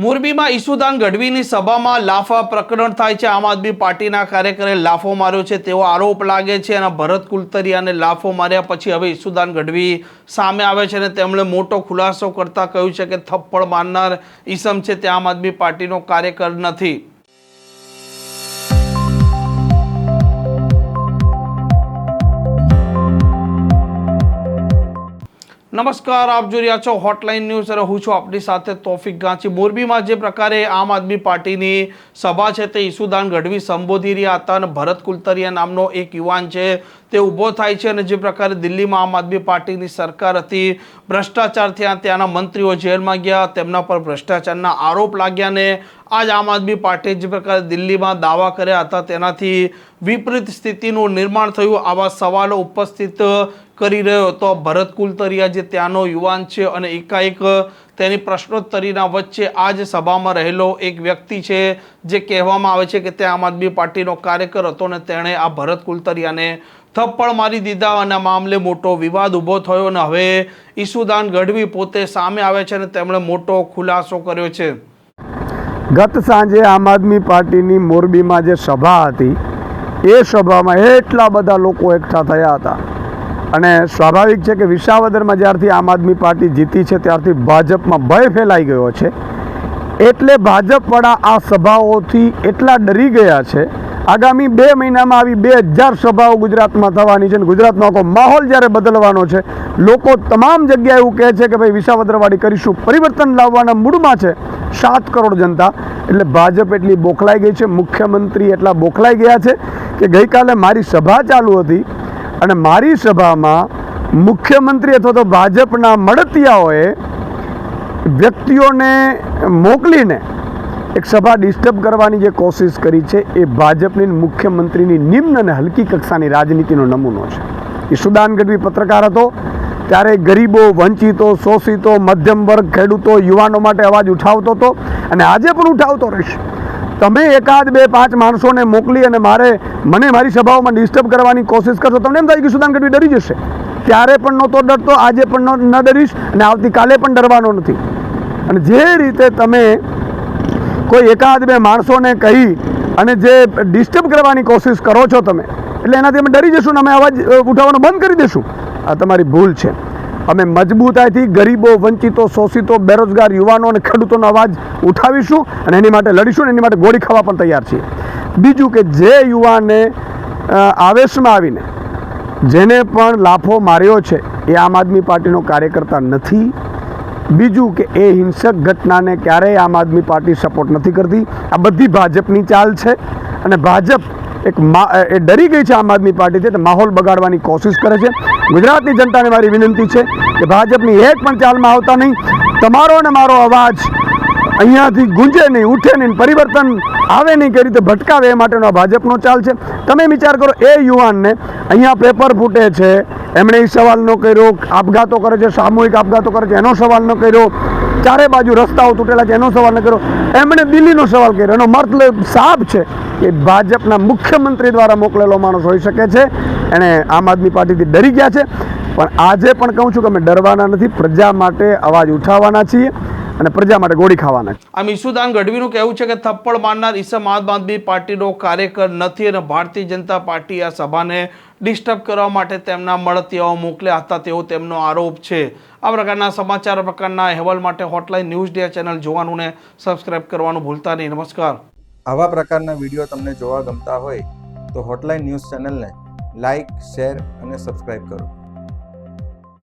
મોરબીમાં ઈસુદાન ગઢવીની સભામાં લાફા પ્રકરણ થાય છે. આમ આદમી પાર્ટીના કાર્યકરે લાફો માર્યો છે તેવો આરોપ લાગે છે અને ભરત કુલતરિયાને લાફો માર્યા પછી હવે ઈસુદાન ગઢવી સામે આવે છે અને તેમણે મોટો ખુલાસો કરતા કહ્યું છે કે થપ્પડ મારનાર ઈસમ છે તે આમ આદમી પાર્ટીનો કાર્યકર નથી. નમસ્કાર, આપ જોઈ રહ્યા છો હોટલાઇન ન્યૂઝ અને હું છું આપની સાથે તોફિક ગાંચી. મોરબીમાં જે પ્રકારે આમ આદમી પાર્ટીની સભા છે તે ઈસુદાન ગઢવી સંબોધી રહ્યા હતા અને ભરત કુલતરિયા નામનો એક યુવાન છે તે ઊભો થાય છે અને જે પ્રકારે દિલ્હીમાં આમ આદમી પાર્ટીની સરકાર હતી, ભ્રષ્ટાચાર થયા, ત્યાંના મંત્રીઓ જેલમાં ગયા, તેમના પર ભ્રષ્ટાચારના આરોપ લાગ્યા ને આજ આમ આદમી પાર્ટીએ જે પ્રકારે દિલ્હીમાં દાવા કર્યા હતા, તેનાથી વિપરીત સ્થિતિનું નિર્માણ થયું. આવા સવાલો ઉપસ્થિત કરી રહ્યો હતો. ભરત કુલતરિયા જે ત્યાંનો યુવાન છે અને એકાએક તેની પ્રશ્નોત્તરીના વચ્ચે આ જ સભામાં રહેલો એક વ્યક્તિ છે જે કહેવામાં આવે છે કે તે આમ આદમી પાર્ટીનો કાર્યકર હતો ને તેણે આ ભરત કુલતરિયાને થપ્પડ મારી દીધા અને મામલે મોટો વિવાદ ઊભો થયો અને હવે ઈસુદાન ગઢવી પોતે સામે આવે છે અને તેમણે મોટો ખુલાસો કર્યો છે. ગત સાંજે આમ આદમી પાર્ટીની મોરબીમાં જે સભા હતી, એ સભામાં એટલા બધા લોકો એકઠા થયા હતા. અને સ્વાભાવિક છે કે વિસાવદરમાં જ્યારથી આમ આદમી પાર્ટી જીતી છે, ત્યારથી ભાજપમાં ભય ફેલાઈ ગયો છે. એટલે ભાજપવાળા આ સભાઓથી એટલા ડરી ગયા છે. આગામી બે મહિનામાં આવી બે હજાર સભાઓ ગુજરાતમાં થવાની છે અને ગુજરાતનો આખો માહોલ જ્યારે બદલવાનો છે, લોકો તમામ જગ્યાએ એવું કહે છે કે ભાઈ વિસાવદરવાડી કરીશું. પરિવર્તન લાવવાના મૂડમાં છે સાત કરોડ જનતા. એટલે ભાજપ એટલી બોખલાઈ ગઈ છે, મુખ્યમંત્રી એટલા બોખલાઈ ગયા છે કે ગઈકાલે મારી સભા ચાલુ હતી. અને મારી સભામાં મુખ્યમંત્રી અથવા તો ભાજપના મળતિયાઓએ વ્યક્તિઓને મોકલીને એક સભા ડિસ્ટર્બ કરવાની જે કોશિશ કરી છે એ ભાજપની મુખ્યમંત્રીની નિમ્ન અને હલકી કક્ષાની રાજનીતિનો નમૂનો છે. ઈશુદાન ગઢવી પત્રકાર હતો. ત્યારે ગરીબો, વંચિતો, શોષિતો, મધ્યમ વર્ગ, ખેડૂતો, યુવાનો માટે અવાજ ઉઠાવતો હતો અને આજે પણ ઉઠાવતો રહેશે. તમે એકાદ બે પાંચ માણસોને મોકલી અને મારે મને મારી સભાઓમાં ડિસ્ટર્બ કરવાની કોશિશ કરશો, તમને એમ થાય કે સુદાન ગઢવી ડરી જશે? ત્યારે પણ નહોતો ડરતો, આજે પણ ન ડરીશ અને આવતીકાલે પણ ડરવાનો નથી. અને જે રીતે તમે કોઈ એકાદ બે માણસોને કહી અને જે ડિસ્ટર્બ કરવાની કોશિશ કરો છો તમે, એટલે એનાથી અમે ડરી જશું અને અમે અવાજ ઉઠાવવાનો બંધ કરી દઈશું આ તમારી ભૂલ છે. અમે મજબૂતાઈથી ગરીબો, વંચિતો, શોષિતો, બેરોજગાર, યુવાનો અને ખેડૂતોનો અવાજ ઉઠાવીશું અને એની માટે લડીશું અને એની માટે ગોળી ખાવા પણ તૈયાર છીએ. બીજું કે જે યુવાને આવેશમાં આવીને જેને પણ લાફો માર્યો છે, એ આમ આદમી પાર્ટીનો કાર્યકર્તા નથી. બીજું કે એ હિંસક ઘટનાને ક્યારેય આમ આદમી પાર્ટી સપોર્ટ નથી કરતી. આ બધી ભાજપની ચાલ છે અને ભાજપ એક એ ડરી ગઈ છે આમ આદમી પાર્ટીથી તો માહોલ બગાડવાની કોશિશ કરે છે. ગુજરાતની જનતાને મારી વિનંતી છે કે ભાજપની એક પણ ચાલમાં આવતા નહીં. તમારો અને મારો અવાજ અહીંયાથી ગુંજે નહીં, ઉઠે નહીં, પરિવર્તન આવે નહીં કઈ રીતે ભટકાવે એ માટેનો આ ભાજપનો ચાલ છે. તમે વિચાર કરો, એ યુવાનને અહીંયા પેપર ફૂટે છે, એમણે એ સવાલ ન કર્યો, આપઘાતો કરે છે, સામૂહિક આપઘાતો કરે છે, એનો સવાલ ન કર્યો ચારે બાજુ રસ્તાઓ તૂટેલા છે. એનો સવાલ ન કર્યો. એમણે દિલ્હીનો સવાલ કર્યો. એનો મતલબ સાફ છે કે ભાજપના મુખ્યમંત્રી દ્વારા મોકલેલો માણસ હોઈ શકે છે. એણે આમ આદમી પાર્ટીથી ડરી ગયા છે. પણ આજે પણ કહું છું કે અમે ડરવાના નથી. પ્રજા માટે અવાજ ઉઠાવવાના છીએ અને પ્રજા માટે ગોળી ખાવાના આમ ઈસુદાન ગઢવીનું કહેવું છે કે થપ્પડ મારનાર ઈસમ આમ આદમી પાર્ટીનો કાર્યકર નથી અને ભારતીય જનતા પાર્ટી આ સભાને ડિસ્ટર્બ કરવા માટે તેમના મળતિયાઓ મોકલ્યા હતા. તેવો તેમનો આરોપ છે. આ પ્રકારના સમાચાર પ્રકારના અહેવાલ માટે હોટલાઇન ન્યૂઝ ડે ચેનલ જોવાનું ને સબસ્ક્રાઇબ કરવાનું ભૂલતા નહીં. નમસ્કાર. આવા પ્રકારના વીડિયો તમને જોવા ગમતા હોય તો હોટલાઇન ન્યૂઝ ચેનલને લાઇક શેર અને સબસ્ક્રાઇબ કરો.